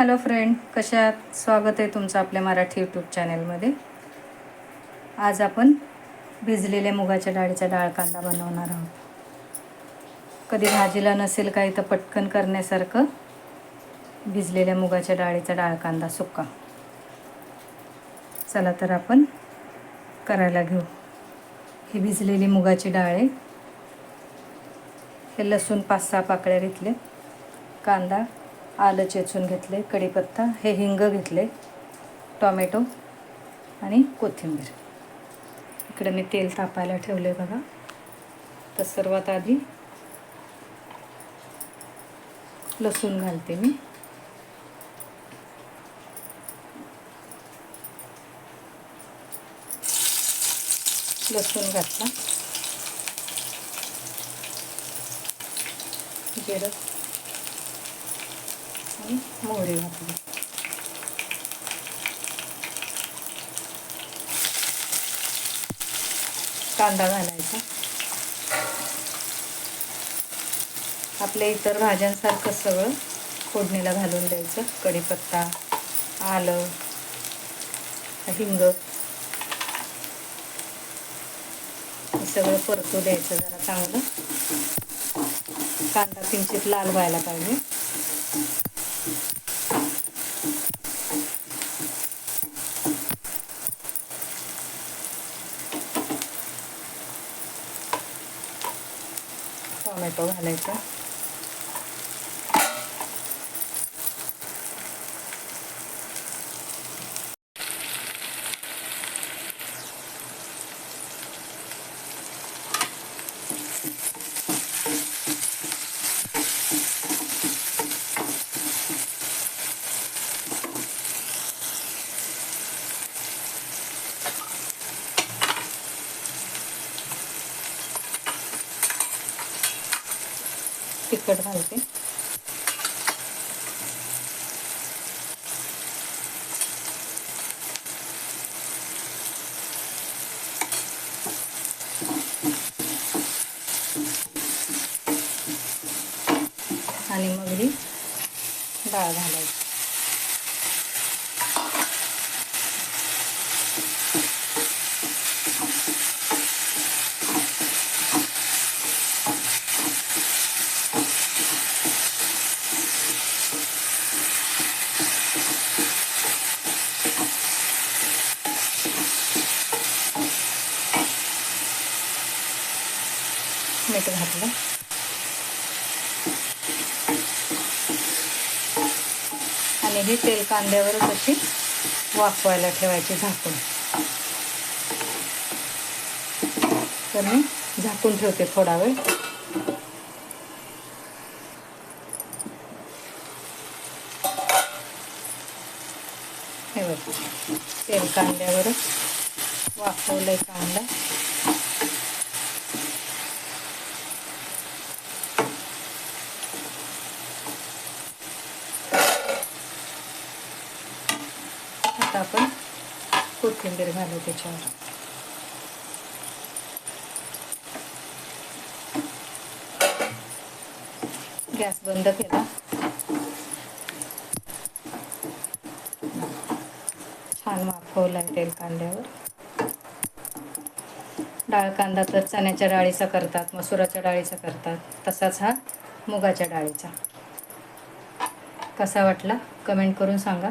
Hello friend कशात स्वागत आहे तुमचं आपल्या मराठी यूट्यूब चॅनलमध्ये आज आपण भिजलेल्या मुगाच्या डाळीचा डाळ कांदा बनवणार आहोत. कधी भाजीला नसेल काही तर पटकन करण्यासारखं भिजलेल्या मुगाच्या डाळीचा डाळ कांदा सुक्का. चला तर आपण करायला घेऊ. ही भिजलेली मुगाची डाळ आहे. हे लसूण पाच सहा पाकळ्या घेतले कांदा आलं चेचून घेतले कढीपत्ता हे हिंग घेतले टॉमॅटो आणि कोथिंबीर. इकडे मी तेल तापायला ठेवले बघा. तर सर्वात आधी लसूण घालते मी. लसूण घातला. जिरं. आणि मोहरी घातली कांदा घालायचा. आपल्या इतर भाज्यांसारखं सगळं फोडणीला घालून द्यायचं. कढीपत्ता आलं हिंग. हे सगळं परतू द्यायचं जरा चांगलं. कांदा किंचित लाल व्हायला पाहिजे. टोमॅटो घालायचा. तिखट घालते. आणि मग ही डाळ घालायची. मीठ घातलं. आणि हे तेल कांद्यावरच अशी वाफवायला ठेवायची झाकून. तर मी झाकून ठेवते थोडा वेळ. हे बघ तेल कांद्यावरच वाफवलंय कांदा. आता आपण कोथिंबीर घालू त्याच्यावर. गॅस बंद केला. छान वाफवला तेल कांद्यावर. डाळ कांदा तर चण्याच्या डाळीचा करतात मसुराच्या डाळीचा करतात. तसाच हा मुगाच्या डाळीचा. कसा वाटला? कमेंट करून सांगा.